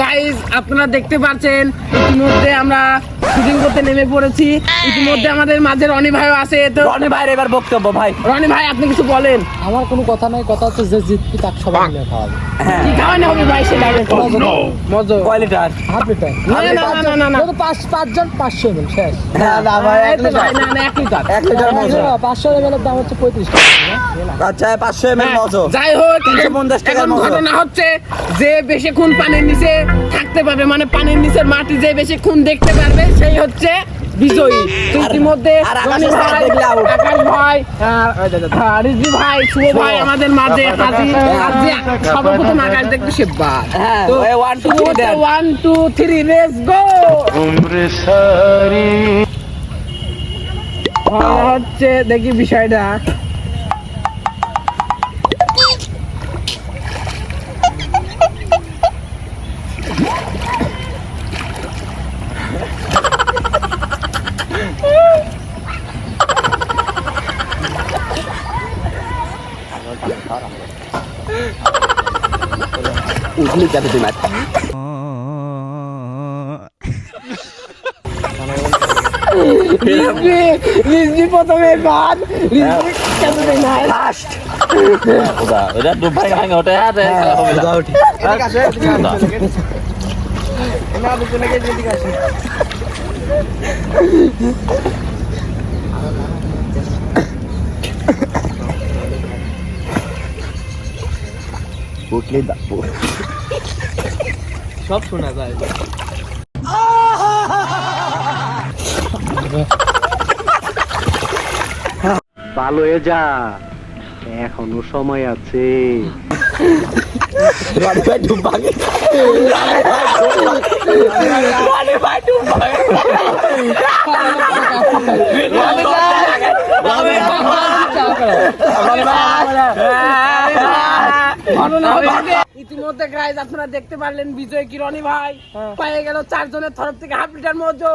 Guys আপনারা দেখতে পাচ্ছেন ইতিমধ্যে আমরা শুটিং করতে নেমে পড়েছি। ইতিমধ্যে আমাদের মাঝে রনি ভাইও আছে তো রনি ভাইয়ের এবার বক্তব্য ভাই। রনি ভাই আপনি কিছু বলেন। আমার কোনো কথা নাই কথা হচ্ছে যে জিতবি তাকে সবাই মিলে খাওয়াবে। হ্যাঁ। কি খাওয়ানো হবে ভাই সেটা? আগে। মজা কয় লিটার? Half litre. না না না না না পাঁচ পাঁচজন পাঁচশো এমএল শেষ। না না ভাই তো ভাই, না না এক লিটার। এক লিটার মজো। পাঁচশো এমএল এর দাম হচ্ছে পঁয়ত্রিশ টাকা আচ্ছা পাঁচশো হ্যাঁ, মজো। যাই হোক 350 টাকার। ঘটনা হচ্ছে যে বেশিক্ষণ পানির নিচে থাকতে পারবে মানে পানির নিচের মাটি যে বেশিক্ষণ দেখতে পারবে সেই হচ্ছে বিজয়ী। তো ইতিমধ্যে আর রনি আকাশের ভাই, side দেখলে out। আকাশ ভাই আহ, ভাই শুভ ভাই আমাদের মাঝে হাজির আজকে সর্বপ্রথম আকাশ দেখতে সেবার one two one two three race go হচ্ছে দেখি বিষয়টা। উঠলি যাতে তুই মাছ রিজভি রিজভি প্রথমে বাদ রিজভি কেন দেয় না ফার্স্ট ওটা ওটা দুপাই ভাঙে ওটা না। উঠলি দা সব শোনা যায়। ভালো হয়ে যা। এখনও সময় আছে। ইতিমধ্যে গাইজ আপনারা দেখতে পারলেন বিজয় কি রনি ভাই পেয়ে গেল চারজনের তরফ থেকে হাফ লিটার মজো